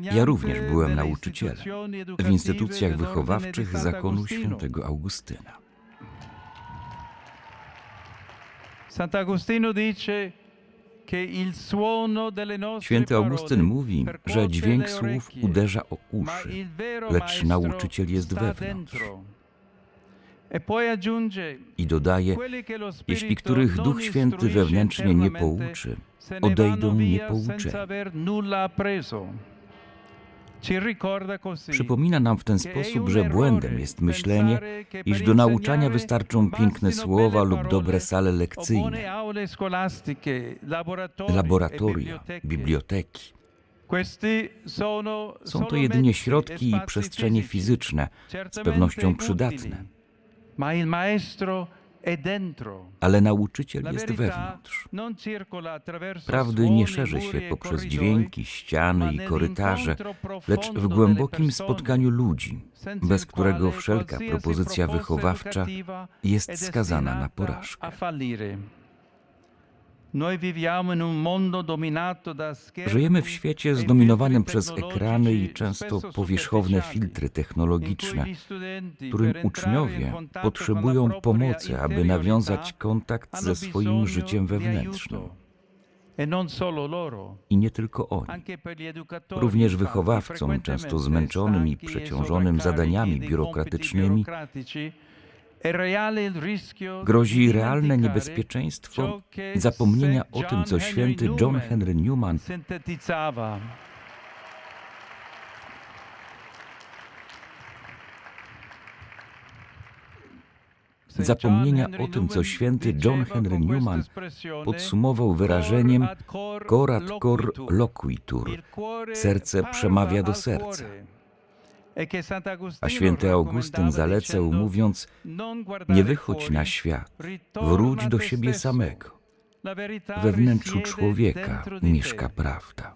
Ja również byłem nauczycielem w instytucjach wychowawczych zakonu świętego Augustyna. Święty Augustyn mówi, że dźwięk słów uderza o uszy, lecz nauczyciel jest wewnątrz. I dodaje, jeśli których Duch Święty wewnętrznie nie pouczy, odejdą niepouczeni. Przypomina nam w ten sposób, że błędem jest myślenie, iż do nauczania wystarczą piękne słowa lub dobre sale lekcyjne, laboratoria, biblioteki. Są to jedynie środki i przestrzenie fizyczne, z pewnością przydatne, ale nauczyciel jest wewnątrz. Prawdy nie szerzy się poprzez dźwięki, ściany i korytarze, lecz w głębokim spotkaniu ludzi, bez którego wszelka propozycja wychowawcza jest skazana na porażkę. Żyjemy w świecie zdominowanym przez ekrany i często powierzchowne filtry technologiczne, którym uczniowie potrzebują pomocy, aby nawiązać kontakt ze swoim życiem wewnętrznym. I nie tylko oni. Również wychowawcom, często zmęczonym i przeciążonym zadaniami biurokratycznymi, grozi realne niebezpieczeństwo zapomnienia o tym, co święty John Henry Newman zapomnienia o tym, co święty John Henry Newman podsumował wyrażeniem corat cor loquitur, serce przemawia do serca. A święty Augustyn zalecał, mówiąc: Nie wychodź na świat, wróć do siebie samego. We wnętrzu człowieka mieszka prawda.